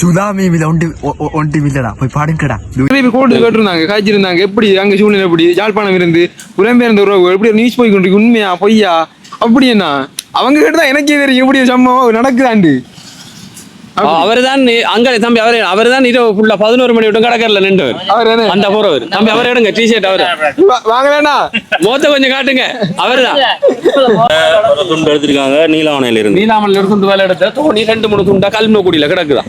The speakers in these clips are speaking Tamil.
சுதாமி மில்ல ஒண்டி ஒ- ஒ- ஒண்டி மில்லடா போய் பாடுங்கடா. கோட்டு கேட்டிருந்தாங்க காய்ச்சிருந்தாங்க. எப்படி அங்க சூழ்நிலை எப்படி? யாழ்ப்பாணம் இருந்து புலம்பெயர்ந்த உறவு எப்படி நியூஸ் போய் கொண்டிருக்கு? உண்மையா பொய்யா? அப்படி என்ன? அவங்க கேட்டுதான் தான் எனக்கே தெரியும். இப்படி சம்பவம் நடக்குதாண்டு? அவர் தான் அங்க தம்பி அவர் அவர் தான் இரவு ஃபுல்லா பதினோரு மணி விட்டு கடற்கரில் நின்று அவர் அந்த போறவர். தம்பி அவர் எடுங்க டிஷர்ட் அவர். வா- வாங்கலேண்ணா. மோத்த கொஞ்சம் காட்டுங்க. அவர் தான் ஒரு துண்டு எடுத்திருக்காங்க நீலாவணையில இருந்து நீலாமல்ல இருந்து துண்டு வேலை எடுத்த தோணி ரெண்டு மூணு துண்டா கல்மக்குடியில கிடக்குதான்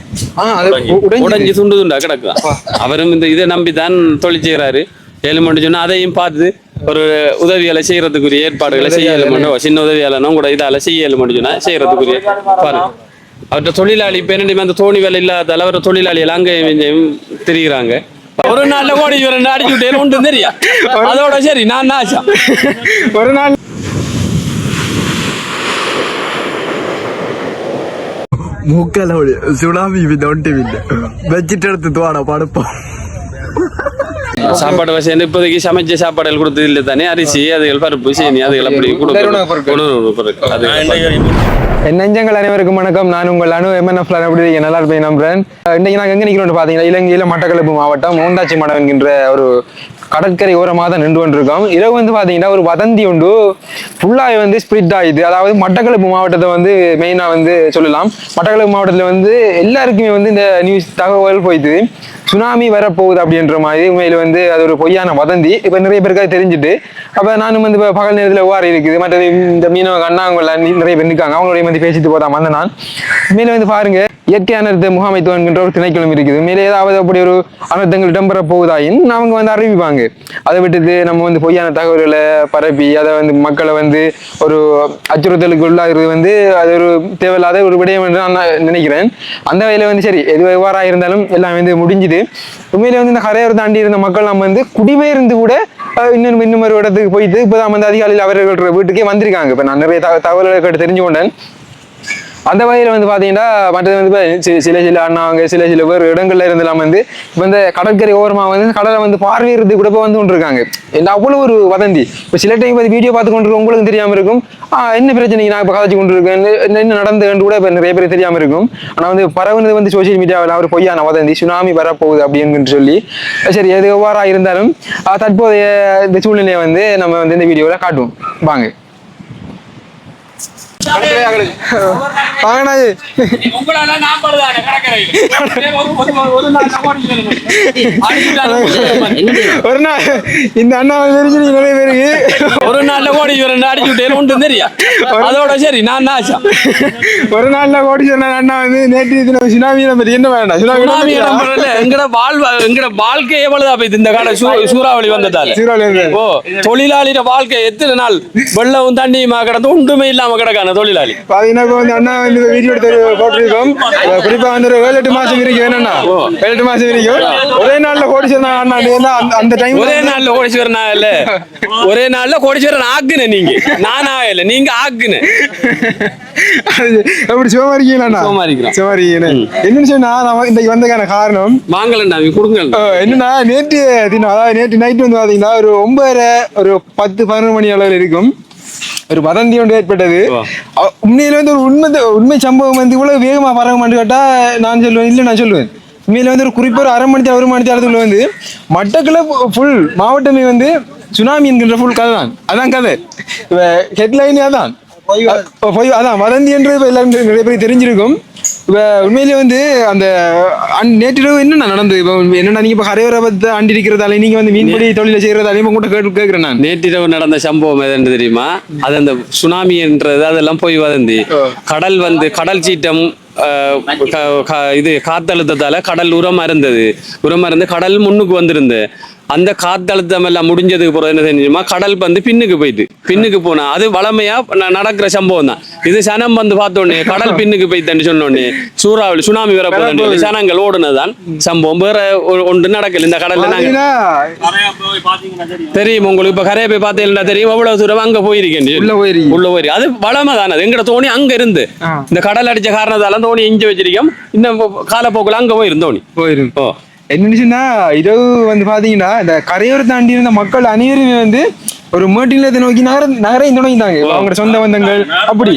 உடைஞ்சு துண்டு துண்டா கிடக்குதான் அவரும் இந்த இதை நம்பி தான் தொழில் செய்யறாரு ஏழு மணி சொன்னா அதையும் பார்த்து ஒரு உதவியால செய்யறதுக்குரிய ஏற்பாடுகளை செய்ய ஏழு சின்ன உதவியாளனும் கூட இதால செய்ய ஏழு மணி சொன்னா செய்யறதுக்குரிய பாரு அவர்கிட்ட தொழிலாளி இப்ப அந்த தோணி வேலை இல்லாதால அவர் தொழிலாளிகள் அங்கேயும் திரிகிறாங்க ஒரு நாள்ல கோடி ரெண்டு அடிச்சு விட்டேன் உண்டு தெரியா? அதோட சரி நான் ஆச்சா? ஒரு நாள் மூக்கல ஒளி சுனாமி மில்ல ஒண்டி மில்ல வச்சிட்டு எடுத்து துவாடா படுப்போம் சாப்பாடு வசதி இப்போதைக்கு சமைச்ச சாப்பாடுகள் கொடுத்தது இல்லை தானே அரிசி அதுகள் பருப்பு சீனி அதுகள் அப்படி. கொடுக்கணும். அது என் நெஞ்சங்கள் அனைவருக்கும் வணக்கம். நான் உங்கள் அனு எம்என்எஃப் எப்படி நல்லா இருப்பேன் நம்புறேன் இன்றைக்கு நாங்கள் எங்கே நிற்கிறோம்னு பார்த்தீங்கன்னா இலங்கையில் மட்டக்களப்பு மாவட்டம் மூண்டாச்சி மடம் என்கின்ற ஒரு கடற்கரை ஓரமாக தான் நின்று கொண்டிருக்கோம். இரவு வந்து பார்த்தீங்கன்னா ஒரு வதந்தி உண்டு. ஃபுல்லாக வந்து ஸ்ப்ரிட் ஆகுது அதாவது மட்டக்களப்பு மாவட்டத்தை வந்து மெயினாக வந்து சொல்லலாம். மட்டக்களப்பு மாவட்டத்தில் வந்து எல்லாருக்குமே வந்து இந்த நியூஸ் தகவல் போயிடுது சுனாமி வரப்போகுது அப்படின்ற மாதிரி உண்மையில் வந்து அது ஒரு பொய்யான வதந்தி. இப்போ நிறைய பேருக்கு அது தெரிஞ்சுட்டு. அப்போ நானும் வந்து இப்போ பகல் நேரத்தில் எவ்வாறு இருக்குது. மற்ற இந்த மீனவ அண்ணாங்கள நிறைய பேர் இருக்காங்க அவங்களுடைய வந்து பேசிட்டு போதான் வந்த நான் மேலே வந்து பாருங்கள் இயற்கை அனர்த்த முகாமைத்துவம் என்கின்ற ஒரு திணைக்களம் இருக்குது. மேலே ஏதாவது அப்படி ஒரு அனர்த்தங்கள் இடம்பெற போகுதாயின் அவங்க வந்து அறிவிப்பாங்க. அதை விட்டுட்டு நம்ம வந்து பொய்யான தகவல்களை பரப்பி அதை வந்து மக்களை வந்து ஒரு அச்சுறுத்தலுக்கு உள்ளாகிறது வந்து அது ஒரு தேவையில்லாத ஒரு விடயம் என்று நான் நினைக்கிறேன். அந்த வகையில் வந்து சரி எது எவ்வாறாக இருந்தாலும் எல்லாம் வந்து முடிஞ்சுது. உண்மையிலே வந்து இந்த கரையோர் தாண்டி இருந்த மக்கள் நம்ம வந்து குடிபெயர்ந்து கூட இன்னும் இன்னும் ஒரு இடத்துக்கு போயிட்டு இப்போதான் வந்து அதிகாலையில் அவர்கள் வீட்டுக்கே வந்திருக்காங்க. இப்போ நான் நிறைய தக- தகவல்களை கேட்டு தெரிஞ்சு கொண்டேன் அந்த வகையில் வந்து பார்த்தீங்கன்னா மற்றது வந்து சில சில அண்ணாங்க சில சில பேர் இடங்கள்ல இருந்தெல்லாம் வந்து இப்போ இந்த கடற்கரை ஓரமாக வந்து கடலை வந்து பார்வையிறது கூட இப்போ வந்து கொண்டிருக்காங்க. இந்த அவ்வளோ ஒரு வதந்தி. இப்போ சில டைம் வந்து வீடியோ பார்த்து கொண்டு உங்களுக்கு தெரியாமல் இருக்கும். என்ன பிரச்சனைக்கு நான் இப்போ கதைச்சு கொண்டிருக்கேன்? என்ன என்ன நடந்ததுன்னு கூட இப்போ நிறைய பேர் தெரியாமல் இருக்கும். ஆனால் வந்து பரவுனது வந்து சோஷியல் மீடியாவில் அவர் பொய்யான வதந்தி. சுனாமி வரப்போகுது அப்படின்னு சொல்லி. சரி எது எவ்வாறாக இருந்தாலும் தற்போதைய இந்த சூழ்நிலையை வந்து நம்ம வந்து இந்த வீடியோவில் காட்டுவோம். வாங்க. ஒரு- நாள் இந்த அண்ணா தெரிஞ்சு நிறைய பேருக்கு ஒரு நாள்ல கோடி ரெண்டு அடிச்சு விட்டேன் உண்டு தெரியா அதோட சரி நான் ஆச்சா ஒரு நாள்ல கோடி சொன்ன அண்ணா வந்து நேற்று தினம் சுனாமியை பத்தி என்ன வேண்டாம் சுனாமி சுனாமி எங்கட வாழ்வ எங்கட வாழ்க்கை எவ்வளவுதா போயிது இந்த கால சூறாவளி வந்ததால. இருந்து ஓ தொழிலாளியோட வாழ்க்கை எத்தனை நாள் வெள்ளவும் தண்ணியுமா கிடந்து ஒன்றுமே இல்லாம கிடக்கான தொழிலாளி பாத்தீங்கன்னா இப்போ வந்து அண்ணா வந்து வீடியோ எடுத்து போட்டிருக்கோம் குறிப்பா வந்து ஒரு ஏழு எட்டு மாசம் இருக்கு என்னன்னா ஏழு எட்டு மாசம் இருக்கு ஒரே நாள்ல கோடி சொன்ன அண்ணா அந்த- டைம் ஒரே நாள்ல கோடீஸ்வரன் ஆகல ஒரே நாள்ல கோடீஸ்வரன் ஆக்குன நீங்க நான் ஆகல நீங்க ஆக்குன எப்படி சுகமா இருக்கீங்களா சுகமா இருக்கிறோம். சுகமா இருக்கீங்க என்னன்னு சொன்னா நான் இந்த வந்ததுக்கான காரணம் வாங்கலண்டா கொடுங்க என்னன்னா நேற்று தினம் அதாவது நேற்று நைட் வந்து பாத்தீங்கன்னா ஒரு ஒன்பதரை ஒரு பத்து பதினொரு மணி அளவில் இருக்கும் ஒரு வதந்தி ஒன்று ஏற்பட்டது. உண்மையில வந்து ஒரு உண்மை உண்மை சம்பவம் வந்து இவ்வளவு வேகமா பரவுமான்னு கேட்டா நான் சொல்லுவேன் இல்லை நான் சொல்லுவேன். உண்மையில வந்து ஒரு குறிப்பா ஒரு அரை மணி நேரம், ஒரு மணி நேரத்துக்குள்ள வந்து மட்டக்களப்பு ஃபுல் மாவட்டமே வந்து சுனாமி என்கின்ற ஃபுல் கதை தான். அதான் கதை. ஹெட்லைனே அதான். அதான் வதந்தி என்று எல்லாரும் நிறைய பேருக்கு தெரிஞ்சிருக்கும். இப்ப உண்மையிலேயே வந்து அந்த நேற்றிரவு என்ன நடந்தது? இப்போ என்னன்னா நீங்க இப்ப கரையோர பத்தி அண்டி இருக்கிறதால நீங்க வந்து மீன்பிடி தொழில இப்போ கூட கேட்டு கேட்கிறேன் நான். நேற்றிரவு நடந்த சம்பவம் எதுன்னு தெரியுமா? அது அந்த சுனாமி என்றது அதெல்லாம் போய் வதந்தி. கடல் வந்து கடல் க- இது காத்தழுத்தத்தால கடல் உரமா இருந்தது உரமா இருந்து கடல் முன்னுக்கு வந்திருந்து. அந்த காத்தழுத்தம் எல்லாம் முடிஞ்சதுக்கு பிறகு என்ன தெரியுமா? கடல் வந்து பின்னுக்கு போயிட்டு பின்னுக்கு போனா அது வளமையா நடக்கிற சம்பவம் தான். இது சனம் வந்து பார்த்த உடனே கடல் பின்னுக்கு போயிட்டுன்னு சொன்ன உடனே சூறாவளி சுனாமி வர போகுதுன்னு சனங்கள் ஓடுனதுதான் சம்பவம். வேற ஒன்று நடக்கல. இந்த கடல்ல நாங்க தெரியும் உங்களுக்கு. இப்ப கரையை போய் பார்த்தீங்கன்னா தெரியும். எவ்வளவு தூரம் அங்க போயிருக்கேன் உள்ள போயிருக்கீங்க. உள்ள போயிரு. அது வளமை தானே எங்கட தோணி அங்க இருந்து. இந்த கடல் அடிச்ச காரணத்தால தோணி இங்க வச்சிருக்கோம். இந்த காலப்போக்குல அங்க போயிரும் தோணி. போயிரும் என்னச்சுன்னா இரவு வந்து பாத்தீங்கன்னா இந்த கரையோர தாண்டி இருந்த மக்கள் அனைவருமே வந்து ஒரு மேட்டிலத்தை நோக்கி நகர நகரையும் தொடங்கிட்டாங்க அவங்களோட சொந்த பந்தங்கள் அப்படி.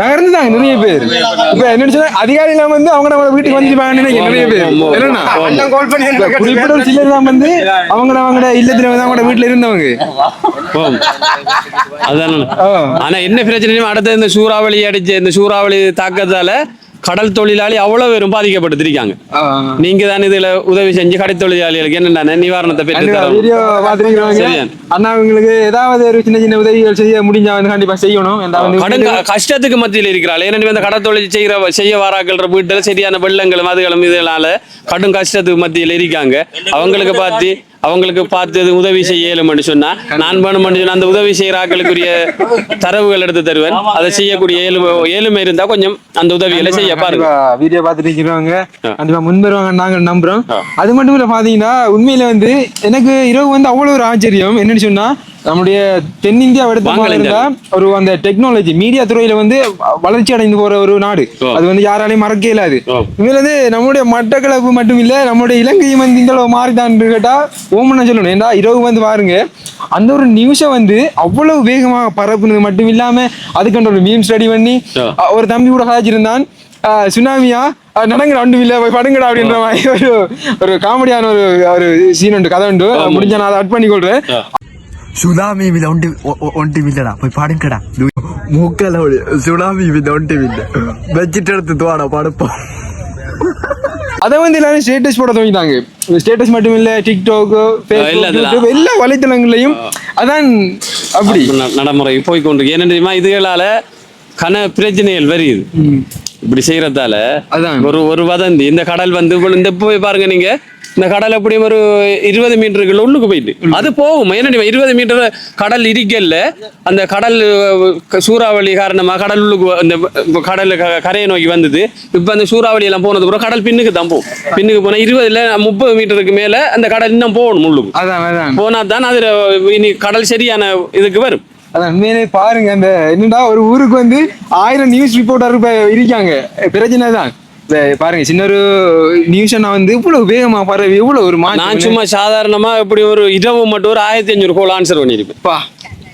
நகர்ந்துட்டாங்க நிறைய பேர். இப்ப என்ன சொன்னா அதிகாரிகள் வந்து அவங்க நம்ம வீட்டுக்கு நினைக்கிறேன் நிறைய பேர். என்னன்னா குறிப்பிட்ட ஒரு சிலர் தான் வந்து அவங்க அவங்களோட இல்லத்துல வந்து அவங்களோட வீட்டுல இருந்தவங்க. அதான். ஆனா என்ன பிரச்சனையும் அடுத்த இந்த சூறாவளி அடிச்ச இந்த சூறாவளி தாக்கத்தால கடல் தொழிலாளி அவ்வளவு பேரும் பாதிக்கப்பட்டிருக்காங்க. நீங்க தான் இதுல உதவி செஞ்சு கடல் தொழிலாளிகளுக்கு என்னென்ன நிவாரணத்தை பெற்று. அண்ணா உங்களுக்கு ஏதாவது ஒரு சின்ன சின்ன உதவிகள் செய்ய முடிஞ்சா வந்து கண்டிப்பா செய்யணும். கடன் கஷ்டத்துக்கு மத்தியில் இருக்கிறாள். ஏன்னா இந்த கடல் தொழில் செய்யற செய்ய வாராக்கள் வீட்டுல சரியான வெள்ளங்களும் அதுகளும் இதனால கடும் கஷ்டத்துக்கு மத்தியில் இருக்காங்க. அவங்களுக்கு பார்த்து அவங்களுக்கு பார்த்து உதவி செய்ய இயலும்னு சொன்னா நான் வேணும்னு சொன்னா அந்த உதவி செய்யற ஆட்களுக்குரிய தரவுகள் எடுத்து தருவேன். அதை செய்யக்கூடிய ஏழுமை ஏழுமை இருந்தா கொஞ்சம் அந்த உதவிகளை செய்ய பாருங்க. வீடியோ பார்த்துட்டு இருக்கிறவங்க கண்டிப்பா முன் வருவாங்க நாங்க நம்புறோம் அது மட்டும் இல்ல பாத்தீங்கன்னா உண்மையில வந்து எனக்கு இரவு வந்து அவ்வளவு ஒரு ஆச்சரியம். என்னன்னு சொன்னா நம்முடைய தென்னிந்தியா எடுத்து ஒரு அந்த டெக்னாலஜி மீடியா துறையில வந்து வளர்ச்சி அடைந்து போற ஒரு நாடு. அது வந்து யாராலையும் மறக்க இயலாது ஓ. உண்மையில வந்து நம்முடைய மட்டக்களப்பு மட்டும் இல்ல நம்முடைய இலங்கையும் வந்து இந்த மாறிட்டான்னு கேட்டா ஓமனா சொல்லணும். ஏன்னா இரவு வந்து பாருங்க அந்த ஒரு நியூஸை வந்து அவ்வளவு வேகமாக பரப்புனது மட்டும் இல்லாம அதுக்கண்ட ஒரு மீம் ஸ்டடி பண்ணி ஒரு தம்பி கூட கலாச்சிருந்தான் சுனாமியா நடங்கிற அண்டு இல்லை போய் படுங்கடா அப்படின்ற மாதிரி ஒரு ஒரு காமெடியான ஒரு ஒரு சீன் உண்டு கதை உண்டு. முடிஞ்ச நான் அதை அட் பண்ணி கொள்றேன் சுனாமி வித ஒன்று ஒன்று இல்லடா போய் பாடுங்கடா. மூக்கல சுனாமி வித ஒன்று வில்ல. வச்சுட்டு எடுத்து தோட படுப்போம். அதை வந்து எல்லாரும் ஸ்டேட்டஸ் போட துவங்கிட்டாங்க. ஸ்டேட்டஸ் மட்டும் இல்ல டிக்டாக் ஃபேஸ்புக் எல்லா வலைத்தளங்களையும் அதான் அப்படி. நடைமுறை போய் கொண்டு என்ன தெரியுமா இதுகளால கன பிரச்சனைகள் வருது. இப்படி செய்யறதால அதான். ஒரு ஒரு வதந்தி. இந்த கடல் வந்து இந்த போய் பாருங்க நீங்க. இந்த கடல் எப்படியும் ஒரு இருபது மீட்டருக்கு உள்ளுக்கு போயிட்டு. அது போகும். தெரியுமா இருபது மீட்டர் கடல் இருக்கல்ல அந்த கடல் சூறாவளி காரணமா கடல் உள்ளுக்கு இப்ப கடல் கரையை நோக்கி வந்தது. இப்ப அந்த சூறாவளி எல்லாம் போனது அப்புறம் கடல் பின்னுக்கு தான் போகும். பின்னுக்கு போனா இருபதுல முப்பது மீட்டருக்கு மேல அந்த கடல் இன்னும் போகணும் உள்ளுக்கு. போனா தான் அதுல இனி கடல் சரியான இதுக்கு வரும். அதான் உண்மையிலே பாருங்க அந்த என்னடா ஒரு ஊருக்கு வந்து ஆயிரம் நியூஸ் ரிப்போர்ட்டர் இருக்காங்க. பிரச்சனை தான். பாருங்க சின்ன ஒரு நியூஸ் நான் வந்து இவ்வளவு வேகமா பரவி இவ்வளவு ஒரு நான் சும்மா சாதாரணமா இப்படி ஒரு இரவு மட்டும் ஒரு ஆயிரத்தி அஞ்சூறு கோல் ஆன்சர் பண்ணிருப்பேன். பா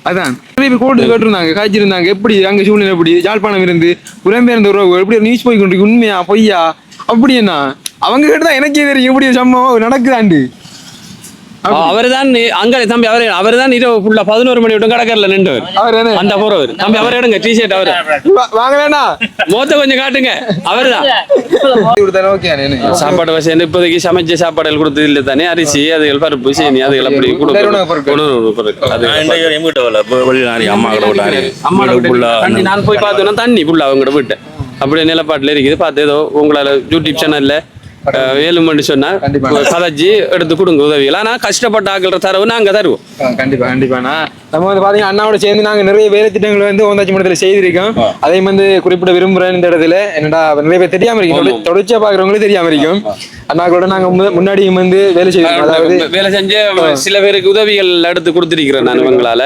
அதான். கோட்டு கேட்டிருந்தாங்க காய்ச்சிருந்தாங்க எப்படி அங்க சூழ்நிலை எப்படி யாழ்ப்பாணம் இருந்து புலம்பெயர்ந்த உறவு எப்படி நியூஸ் போய் கொண்டிருக்கு உண்மையா பொய்யா அப்படி என்ன? அவங்க கிட்ட தான் எனக்கே தெரியும் இப்படி சம்பவம் நடக்குதாண்டு. அவர் தான் அங்க தம்பி அவர் அவர் தான் இரவு ஃபுல்லா பதினோரு மணி விட்டு கடற்கரில் நின்றவர். அந்த போறவர். தம்பி அவர் எடுங்க டிஷர்ட் அவர். வா- வாங்கலேண்ணா. மோத்த கொஞ்சம் காட்டுங்க. அவர் தான் சாப்பாடு வசதி இப்போதைக்கு சமைச்ச சாப்பாடுகள் கொடுத்தது இல்லை தானே. அரிசி அதுகள் பருப்பு சீனி அதுகள் அப்படி. கொடுக்கணும். அது நான் போய் பார்த்தோன்னா தண்ணி ஃபுல்லா அவங்களோட வீட்டை அப்படியே நிலப்பாட்டுல இருக்குது. பார்த்து ஏதோ உங்களால யூடியூப் சேனல்ல வேலுமன்னு சொன்னா கண்டிப்பா. கதைச்சி எடுத்து கொடுங்க உதவிகள். ஆனா கஷ்டப்பட்ட ஆக்கிற தரவு நாங்க தருவோம். கண்டிப்பா கண்டிப்பாண்ணா நம்ம வந்து பாத்தீங்கன்னா அண்ணாவோட சேர்ந்து நாங்க நிறைய வேலை திட்டங்கள் வந்து ஓந்தாச்சி மண்டலத்துல செய்திருக்கோம். அதையும் வந்து குறிப்பிட விரும்புறேன் இந்த இடத்துல. என்னடா நிறைய பேர் தெரியாம இருக்கும் தொட- தொடர்ச்சியா பாக்குறவங்களுக்கு தெரியாம இருக்கும் அண்ணாக்களோட நாங்க முன்னாடியும் வந்து வேலை செய்வோம் அதாவது வேலை செஞ்சு சில பேருக்கு உதவிகள் எடுத்து கொடுத்துருக்கிறேன் நான் உங்களால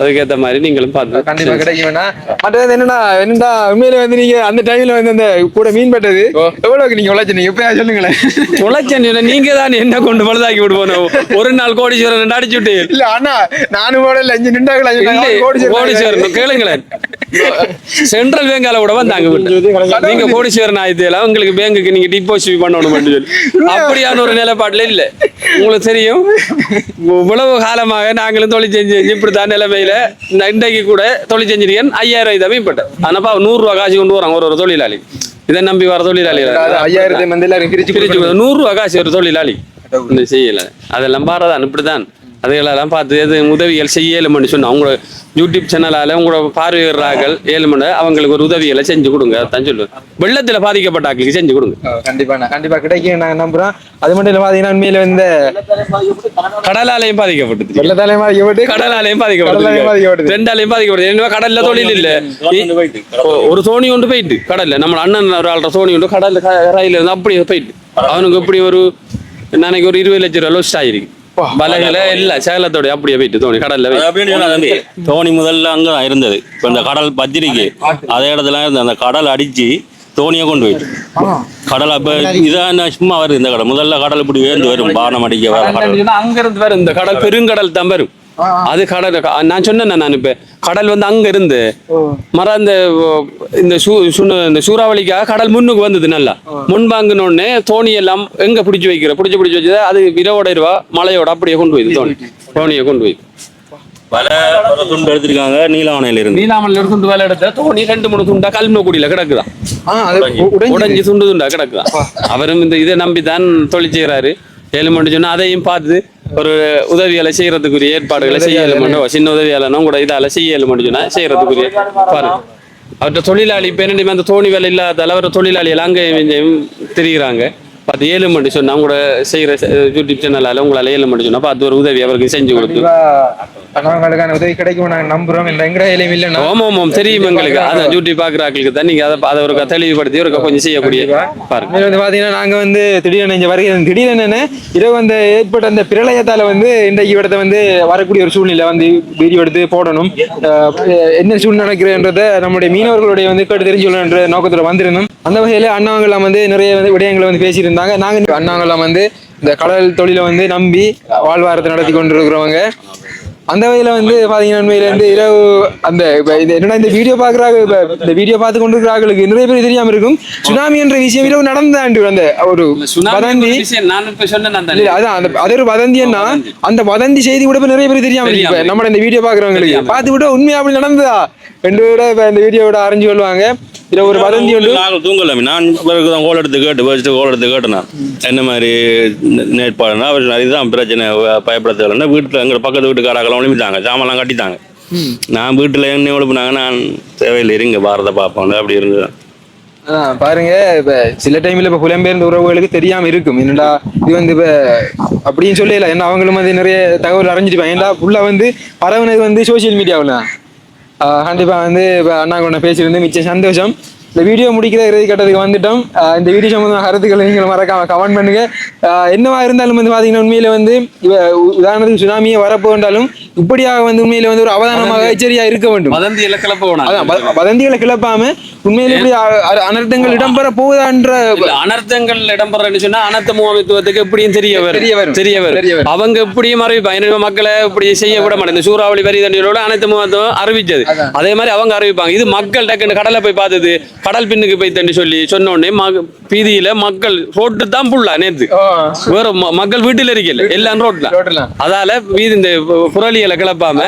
அதுக்கேத்த மாதிரி நீங்களும் பார்த்து கண்டிப்பா கிடைக்கும் வேணா மற்றது என்னடா என்னடா உண்மையில வந்து நீங்க அந்த டைம்ல வந்து அந்த கூட மீன் பட்டது எவ்வளவுக்கு நீங்க உழைச்சீங்க? இப்ப சொல்லுங்களேன்? உழைச்சேன் நீங்க தான் என்ன கொண்டு பழுதாக்கி விடுவோம் ஒரு நாள் கோடீஸ்வரன் அடிச்சு விட்டு. இல்ல அண்ணா நானும் கூட இல்ல அஞ்சு நின்றாங்களா? கோடீஸ்வரன் கேளுங்களேன். சென்ட்ரல் பேங்கால கூட வந்தாங்க. நீங்க கோடீஸ்வரன் ஆயிடுல உங்களுக்கு பேங்குக்கு நீங்க டிபாசிட் பண்ணணும் சொல்லி. அப்படியான ஒரு நிலைப்பாட்டுல இல்ல. உங்களுக்கு தெரியும்? இவ்வளவு காலமாக நாங்களும் தொழில் செஞ்சு செஞ்சு இப்படித்தான் நிலைமையில இந்த இன்றைக்கு கூட தொழில் செஞ்சிருக்கேன். ஐயாயிரம் இதை மீன்பட்டேன் ஆனாப்பா நூறு ரூபா காசு கொண்டு வராங்க ஒரு ஒரு தொழிலாளி. இதை நம்பி வர தொழிலாளி ஐயாயிரத்தை நூறு ரூபா காசு ஒரு தொழிலாளி. செய்யல. அதெல்லாம் பாரதான் இப்படிதான் அதுகளெல்லாம் பார்த்து எது உதவிகள் செய்ய ஏழுமணி சொன்னோம் அவங்க யூடியூப் சேனலால உங்களோட பார்வையிடுறார்கள் ஏழுமணி அவங்களுக்கு ஒரு உதவிகளை செஞ்சு கொடுங்க அதான் சொல்லுவேன் வெள்ளத்துல பாதிக்கப்பட்ட ஆட்களுக்கு செஞ்சு கொடுங்க. கண்டிப்பா கண்டிப்பா கிடைக்கும் நாங்க நம்புறோம் அது மட்டும் இல்ல பாத்தீங்கன்னா உண்மையில வந்து கடலாலையும் பாதிக்கப்பட்டது வெள்ளத்தாலையும் பாதிக்கப்பட்டு கடலாலையும் பாதிக்கப்பட்டது பாதிக்கப்பட்டது. ரெண்டாலையும் பாதிக்கப்பட்டது என்ன கடல்ல தொழில் இல்ல. ஒரு தோணி கொண்டு போயிட்டு கடல்ல. நம்ம அண்ணன் ஒரு ஆள்ற தோணி கொண்டு கடல்ல கரையில இருந்து அப்படியே போயிட்டு. அவனுக்கு எப்படி ஒரு நாளைக்கு ஒரு இருபது லட்சம் ரூபா லோஸ்ட் ஆயிருக்கு. வலைகளை இல்ல சேலத்தோட அப்படியே போயிட்டு தோணி கடல்ல தோணி முதல்ல அங்க இருந்தது. இப்போ இந்த கடல் பத்திரிக்கை அதே இடத்துல இருந்து அந்த கடல் அடிச்சு தோணியை கொண்டு போயிட்டு. கடல் அப்ப இதான் சும்மா வருது இந்த கடல். முதல்ல கடல் இப்படி வேந்து வரும் பானம் அடிக்க வர கடல். அங்க இருந்து வரும் இந்த கடல் பெருங்கடல் தான் வரும். அது கடல் நான் சொன்னேன் நான் இப்ப. கடல் வந்து அங்க இருந்து மர இந்த இந்த சூ- சுண்ண- இந்த சூறாவளிக்காக கடல் முன்னுக்கு வந்தது நல்லா. முன்பாங்கினோடனே தோணி எல்லாம் எங்க பிடிச்சு வைக்கிற பிடிச்சு பிடிச்சு வச்சது அது இரவோட இரவா மலையோட அப்படியே கொண்டு போயிது தோணி. தோணியை கொண்டு போயிது பல ஒரு துண்டு எடுத்திருக்காங்க நீலாவணையில இருந்து நீலாமல்ல இருந்து வேலை எடுத்த தோணி ரெண்டு மூணு துண்டா கல்மக்குடியில கிடக்குதான் உடைஞ்சு. துண்டு துண்டா கிடக்குதான் அவரும் இந்த இதை நம்பி தான் தொழில் செய்யறாரு ஏழு மணி சொன்னா அதையும் பார்த்து ஒரு உதவியால செய்யறதுக்குரிய ஏற்பாடுகளை செய்ய இயலுமோ சின்ன உதவியாளனும் கூட இதால செய்ய இயலுமோ சொன்னா செய்யறதுக்குரிய பாருங்க. அவர்கிட்ட தொழிலாளி இப்ப என்ன அந்த தோணி வேலை இல்லாதால அவர் தொழிலாளிகள் அங்கேயும் இங்கேயும் திரிகிறாங்க பார்த்து ஏழு மணி சொன்னா கூட செய்யற யூடியூப் சேனலால உங்களால ஏழு மணி சொன்னா பார்த்து ஒரு உதவி அவருக்கு செஞ்சு கொடுத்து. அவங்களுக்கான உதவி கிடைக்கும் நாங்க நம்புறோம். இந்த எங்கட இலையும் இல்லைன்னா ஓம் ஓம் ஓம் தெரியும் எங்களுக்கு. அதான் யூடியூப் பாக்குறாங்களுக்கு தான் நீங்க அதை அதை ஒரு தெளிவுபடுத்தி ஒரு கொஞ்சம் செய்யக்கூடிய பாருங்க. வந்து பாத்தீங்கன்னா நாங்க வந்து திடீரென இங்க வருகை திடீரென இரவு அந்த ஏற்பட்ட அந்த பிரளயத்தால வந்து இன்றைக்கு இடத்த வந்து வரக்கூடிய ஒரு சூழ்நிலை வந்து வீடியோ எடுத்து போடணும். என்ன சூழ்நிலை நடக்கிறன்றத நம்முடைய மீனவர்களுடைய வந்து கேட்டு தெரிஞ்சுக்கணுன்ற நோக்கத்துல வந்திருந்தோம். அந்த வகையில அண்ணாங்கலாம் வந்து நிறைய வந்து விடயங்களை வந்து பேசியிருந்தாங்க நாங்க அண்ணாங்கலாம் வந்து இந்த கடல் தொழிலை வந்து நம்பி வாழ்வாரத்தை நடத்தி கொண்டிருக்கிறவங்க. அந்த வகையில வந்து பாத்தீங்கன்னா உண்மையில வந்து இரவு அந்த என்னடா இந்த வீடியோ பாக்குறாங்க இப்ப இந்த வீடியோ பார்த்து கொண்டிருக்கிறார்களுக்கு நிறைய பேர் தெரியாம இருக்கும். சுனாமி என்ற விஷயம் இரவு நடந்தாண்டு அந்த ஒரு வதந்தி. இல்ல, அதான் அந்த அது ஒரு வதந்தின்னா அந்த வதந்தி செய்தி கூட நிறைய பேர் தெரியாம இருக்கு. இப்ப நம்ம இந்த வீடியோ பாக்குறவங்களுக்கு. பார்த்து விட உண்மையா அப்படி நடந்ததா? ரெண்டு விட இப்ப இந்த வீடியோவோட அறிஞ்சு கொள்வாங்க. இதுல ஒரு வதந்தி ஒன்று. நாங்கள் தூங்கலாமே. நான் பிறகு தான் கோல் எடுத்து கேட்டு வச்சுட்டு கோல் எடுத்து கேட்டேன். என்ன மாதிரி நேர்பாடுனா அவர் இதுதான் பிரச்சனை பயப்பட தேவைன்னா வீட்டில் எங்கள் பக்கத்து வீட்டுக்காரங்களாம் எழுப்பிட்டாங்க சாமான்லாம் கட்டிட்டாங்க. நான் வீட்டில் என்ன எழுப்புனாங்க நான் தேவையில்லை இருங்க பாரத பார்ப்போம் அப்படி இருந்து அதான் பாருங்க இப்ப சில டைம்ல இப்ப புலம்பெயர்ந்த உறவுகளுக்கு தெரியாம இருக்கும். என்னடா இது வந்து இப்ப அப்படின்னு சொல்லல. ஏன்னா அவங்களும் வந்து நிறைய தகவல் அறிஞ்சிருப்பாங்க. ஏன்டா ஃபுல்லா வந்து பரவுனது வந்து சோசியல் மீடியாவில் கண்டிப்பா வந்து இப்போ அண்ணா கொண்ட பேசியிருந்து மிச்சம் சந்தோஷம். இந்த வீடியோ முடிக்கிற இறுதி கட்டத்துக்கு வந்துட்டோம். இந்த வீடியோ சம்மந்தமான கருத்துக்களை நீங்கள் மறக்காம கமெண்ட் பண்ணுங்க. என்னவா இருந்தாலும் வந்து பாத்தீங்கன்னா உண்மையில வந்து உதாரணத்துக்கு சுனாமியே வரப்போன்றாலும் இப்படியாக வந்து உண்மையில வந்து ஒரு அவதானமாக எச்சரியா இருக்க வேண்டும். வதந்தி எல்லாம் கிளப்ப வதந்திகளை கிளப்பாம உண்மையில இப்படி அனர்த்தங்கள் இடம்பெற போகுதான்ற அனர்த்தங்கள் இடம்பெறன்னு சொன்னா அனர்த்த முகாமைத்துவத்துக்கு எப்படியும் தெரிய வரும் தெரிய வரும். தெரிய தெரிய வரும் வரும். அவங்க எப்படியும் அறிவிப்பாங்க எனவே மக்களை இப்படி செய்ய விட இந்த சூறாவளி வரி தண்ணியோட அனைத்து முகாமைத்துவம் அறிவிச்சது அதே மாதிரி அவங்க அறிவிப்பாங்க. இது மக்கள் டக்குன்னு கடலை போய் பார்த்தது. கடல் பின்னுக்கு போய் தண்ணி சொல்லி சொன்ன உடனே வீதியில மக்கள் ரோட்டு தான் புள்ளா நேத்து. வேற மக்கள் வீட்டுல இருக்கல. எல்லாம் ரோட்ல. அதால வீதி இந்த புரளியலை கிளப்பாம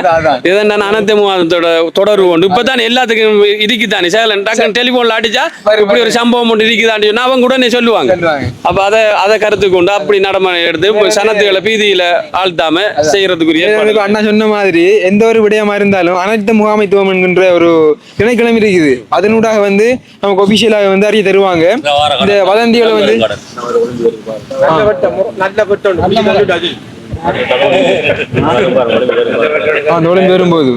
இதென்ன அனைத்து முகாமத்தோட தொடர்பு கொண்டு இப்பதான் எல்லாத்துக்கும் இருக்குதானே? சேலம் டக்குன்னு டெலிபோன்ல அடிச்சா இப்படி ஒரு சம்பவம் ஒன்று இருக்குதான்னு சொன்னா அவங்க உடனே சொல்லுவாங்க. அப்ப அத அத கருத்து கொண்டு அப்படி நடைமுறை எடுத்து சனத்துகளை பீதியில ஆழ்த்தாம செய்யறதுக்குரிய. அண்ணா சொன்ன மாதிரி எந்த ஒரு விடயமா இருந்தாலும் அனைத்து முகாமைத்துவம் என்கின்ற ஒரு திணைக்களம் இருக்குது. அதனூடாக வந்து நமக்கு ஒபிஷியலாக வந்து அறிய தருவாங்க. இந்த வதந்திகளை வந்து ஆ, அந்த ஒளிந்து வரும்போது.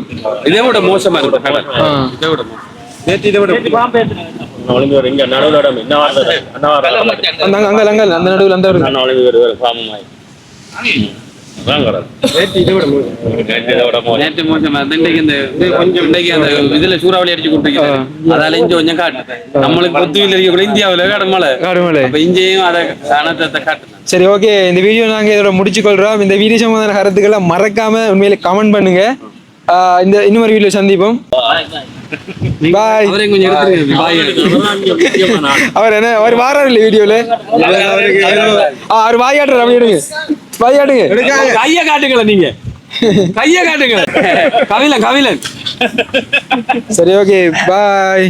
இதை விட மோசமா இருக்கு. கடல். ஆ. இதை விட மோசம். நேத்து இதை விட ஒளிந்து வரும் இங்க நடுவில் அந்த அங்க அந்த நடுவில் அந்த ஒளிந்து வரும் வேறு பாமமாய் நேற்று மோசம். இந்த கொஞ்சம் அந்த இதுல சூறாவளி அடிச்சு அதால கொஞ்சம் காட்டு. நம்மளுக்கு பொத்துவில் இருக்கக்கூடிய இந்தியாவுல காடுமலை அதை சரி ஓகே. இந்த வீடியோ நாங்க இதோட முடிச்சுக்கொள்றோம். இந்த வீடியோ சம்பந்தமான கருத்துக்களை மறக்காம உண்மையில கமெண்ட் பண்ணுங்க. இந்த இன்னொரு வீடியோ சந்திப்போம். பாய் அவர் என்ன? அவர் வாராரு இல்ல வீடியோல ஆ, அவர் வாயாடுறாரு அப்படி எடுங்க. வாயாடுங்க கைய காட்டுங்களேன் நீங்க. கைய காட்டுங்களேன் கவிலன் கவிலன். சரி ஓகே பாய்